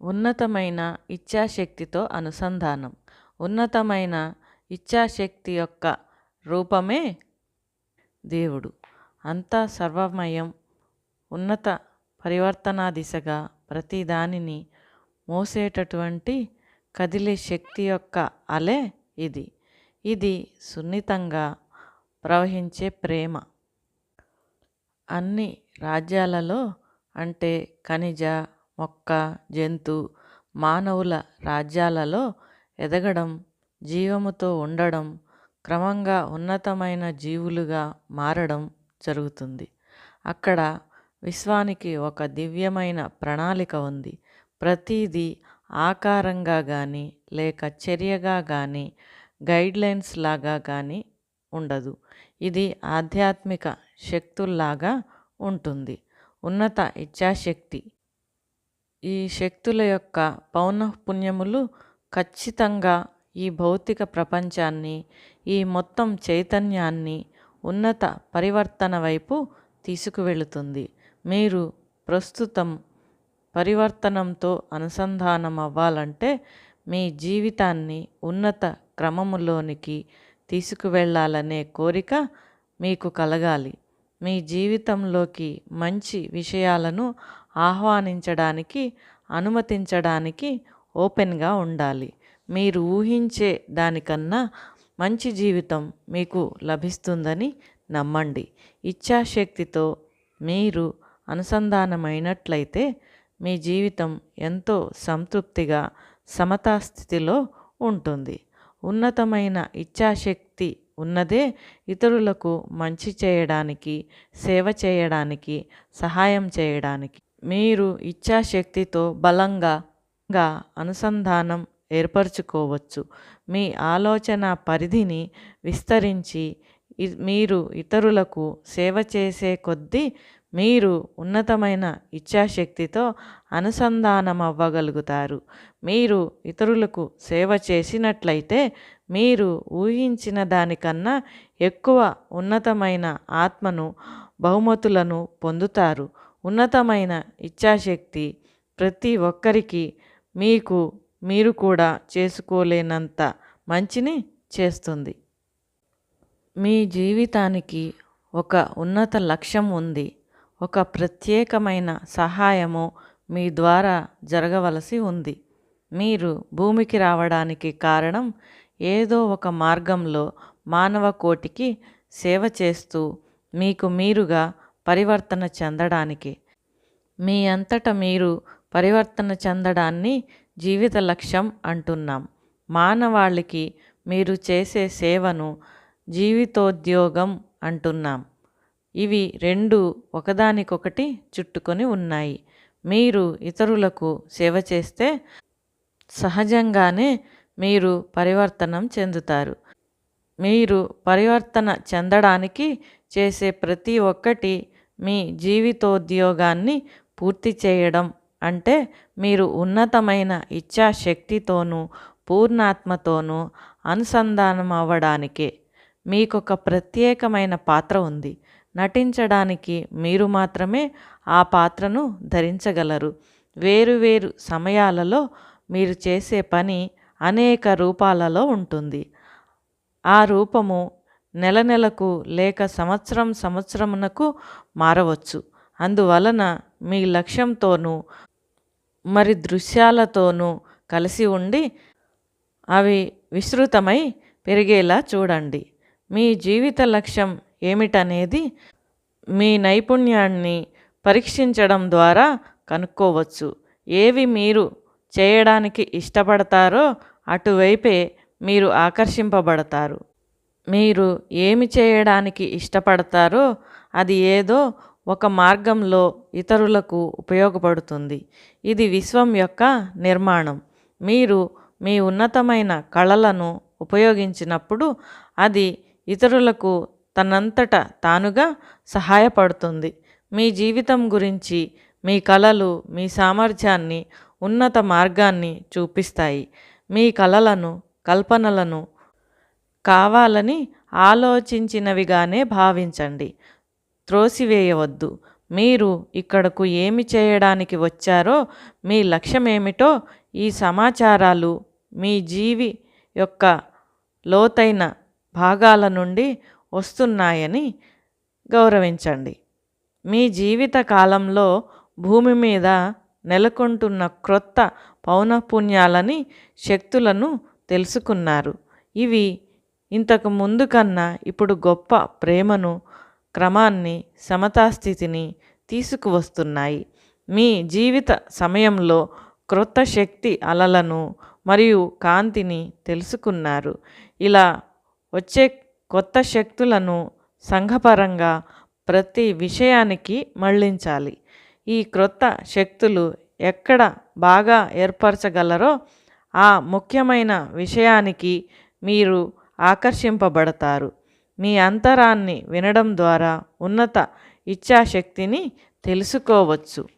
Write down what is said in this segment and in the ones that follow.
ఉన్నతమైన ఇచ్ఛాశక్తితో అనుసంధానం. ఉన్నతమైన ఇచ్ఛాశక్తి యొక్క రూపమే దేవుడు. అంతా సర్వమయం ఉన్నత పరివర్తనా దిశగా ప్రతి దానిని మోసేటటువంటి కదిలే శక్తి యొక్క అలే ఇది. ఇది సున్నితంగా ప్రవహించే ప్రేమ. అన్ని రాజ్యాలలో అంటే ఖనిజ మొక్క జంతు మానవుల రాజ్యాలలో ఎదగడం జీవముతో ఉండడం క్రమంగా ఉన్నతమైన జీవులుగా మారడం జరుగుతుంది. అక్కడ విశ్వానికి ఒక దివ్యమైన ప్రణాళిక ఉంది. ప్రతిదీ ఆకారంగా కానీ లేక చర్యగా కానీ గైడ్లైన్స్ లాగా కానీ ఉండదు. ఇది ఆధ్యాత్మిక శక్తుల్లాగా ఉంటుంది. ఉన్నత ఇచ్ఛాశక్తి ఈ శక్తుల యొక్క పౌనఃపుణ్యములు ఖచ్చితంగా ఈ భౌతిక ప్రపంచాన్ని ఈ మొత్తం చైతన్యాన్ని ఉన్నత పరివర్తన వైపు తీసుకువెళుతుంది. మీరు ప్రస్తుతం పరివర్తనంతో అనుసంధానం అవ్వాలంటే మీ జీవితాన్ని ఉన్నత క్రమములోనికి తీసుకువెళ్ళాలనే కోరిక మీకు కలగాలి. మీ జీవితంలోకి మంచి విషయాలను ఆహ్వానించడానికి అనుమతించడానికి ఓపెన్గా ఉండాలి. మీరు ఊహించే దానికన్నా మంచి జీవితం మీకు లభిస్తుందని నమ్మండి. ఇచ్ఛాశక్తితో మీరు అనుసంధానమైనట్లయితే మీ జీవితం ఎంతో సంతృప్తిగా సమతా స్థితిలో ఉంటుంది. ఉన్నతమైన ఇచ్ఛాశక్తి ఉన్నదే ఇతరులకు మంచి చేయడానికి సేవ చేయడానికి సహాయం చేయడానికి మీరు ఇచ్ఛాశక్తితో బలంగా అనుసంధానం ఏర్పరచుకోవచ్చు. మీ ఆలోచన పరిధిని విస్తరించి మీరు ఇతరులకు సేవ చేసే కొద్దీ మీరు ఉన్నతమైన ఇచ్ఛాశక్తితో అనుసంధానం అవ్వగలుగుతారు మీరు ఇతరులకు సేవ చేసినట్లయితే మీరు ఊహించిన దానికన్నా ఎక్కువ ఉన్నతమైన ఆత్మను బహుమతులను పొందుతారు. ఉన్నతమైన ఇచ్ఛాశక్తి ప్రతి ఒక్కరికి మీకు మీరు కూడా చేసుకోలేనంత మంచిని చేస్తుంది. మీ జీవితానికి ఒక ఉన్నత లక్ష్యం ఉంది. ఒక ప్రత్యేకమైన సహాయము మీ ద్వారా జరగవలసి ఉంది. మీరు భూమికి రావడానికి కారణం ఏదో ఒక మార్గంలో మానవ కోటికి సేవ చేస్తూ మీకు మీరుగా పరివర్తన చెందడానికి. మీ అంతట మీరు పరివర్తన చెందడాన్ని జీవిత లక్ష్యం అంటున్నాం. మానవాళికి మీరు చేసే సేవను జీవితోద్యోగం అంటున్నాం. ఇవి రెండు ఒకదానికొకటి చుట్టుకొని ఉన్నాయి. మీరు ఇతరులకు సేవ చేస్తే సహజంగానే మీరు పరివర్తనం చెందుతారు. మీరు పరివర్తన చెందడానికి చేసే ప్రతి ఒక్కటి మీ జీవితోద్యోగాన్ని పూర్తి చేయడం అంటే మీరు ఉన్నతమైన ఇచ్ఛాశక్తితోనూ పూర్ణాత్మతోనూ అనుసంధానం అవ్వడానికే మీకొక ప్రత్యేకమైన పాత్ర ఉంది. నటించడానికి మీరు మాత్రమే ఆ పాత్రను ధరించగలరు. వేరువేరు సమయాలలో మీరు చేసే పని అనేక రూపాలలో ఉంటుంది. ఆ రూపము నెల నెలకు లేక సంవత్సరం సంవత్సరమునకు మారవచ్చు. అందువలన మీ లక్ష్యంతోనూ మరి దృశ్యాలతోనూ కలిసి ఉండి అవి విస్తృతమై పెరిగేలా చూడండి. మీ జీవిత లక్ష్యం ఏమిటనేది మీ నైపుణ్యాన్ని పరీక్షించడం ద్వారా కనుక్కోవచ్చు. ఏవి మీరు చేయడానికి ఇష్టపడతారో అటువైపే మీరు ఆకర్షింపబడతారు. మీరు ఏమి చేయడానికి ఇష్టపడతారో అది ఏదో ఒక మార్గంలో ఇతరులకు ఉపయోగపడుతుంది. ఇది విశ్వం యొక్క నిర్మాణం. మీరు మీ ఉన్నతమైన కళలను ఉపయోగించినప్పుడు అది ఇతరులకు తనంతట తానుగా సహాయపడుతుంది. మీ జీవితం గురించి మీ కళలు మీ సామర్థ్యాన్ని ఉన్నత మార్గాన్ని చూపిస్తాయి. మీ కళలను కల్పనలను కావాలని ఆలోచించినవిగానే భావించండి. త్రోసివేయవద్దు. మీరు ఇక్కడకు ఏమి చేయడానికి వచ్చారో మీ లక్ష్యమేమిటో ఈ సమాచారాలు మీ జీవి యొక్క లోతైన భాగాల నుండి వస్తున్నాయని గౌరవించండి. మీ జీవిత కాలంలో భూమి మీద నెలకొంటున్న క్రొత్త పౌనఃపుణ్యాలని శక్తులను తెలుసుకున్నారు. ఇవి ఇంతకు ముందు కన్నా ఇప్పుడు గొప్ప ప్రేమను క్రమాన్ని సమతాస్థితిని తీసుకువస్తున్నాయి. మీ జీవిత సమయంలో క్రొత్త శక్తి అలలను మరియు కాంతిని తెలుసుకున్నారు. ఇలా వచ్చే కొత్త శక్తులను సంఘపరంగా ప్రతి విషయానికి మళ్ళించాలి ఈ క్రొత్త శక్తులు ఎక్కడ బాగా ఏర్పరచగలరో ఆ ముఖ్యమైన విషయానికి మీరు ఆకర్షింపబడతారు. మీ అంతరాన్ని వినడం ద్వారా ఉన్నత ఇచ్ఛాశక్తిని తెలుసుకోవచ్చు.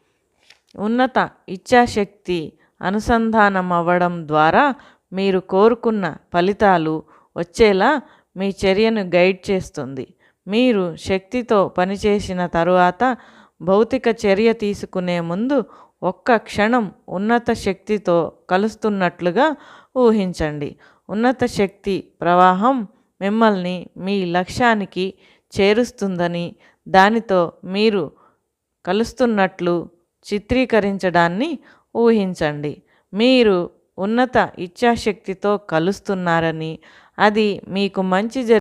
ఉన్నత ఇచ్ఛాశక్తి అనుసంధానం అవ్వడం ద్వారా మీరు కోరుకున్న ఫలితాలు వచ్చేలా మీ చర్యను గైడ్ చేస్తుంది. మీరు శక్తితో పనిచేసిన తరువాత భౌతిక చర్య తీసుకునే ముందు ఒక్క క్షణం ఉన్నత శక్తితో కలుస్తున్నట్లుగా ఊహించండి. ఉన్నత శక్తి ప్రవాహం మిమ్మల్ని మీ లక్ష్యానికి చేరుస్తుందని దానితో మీరు కలుస్తున్నట్లు చిత్రీకరించడాన్ని ఊహించండి. మీరు ఉన్నత ఇచ్ఛాశక్తితో కలుస్తున్నారని అది మీకు మంచి జరి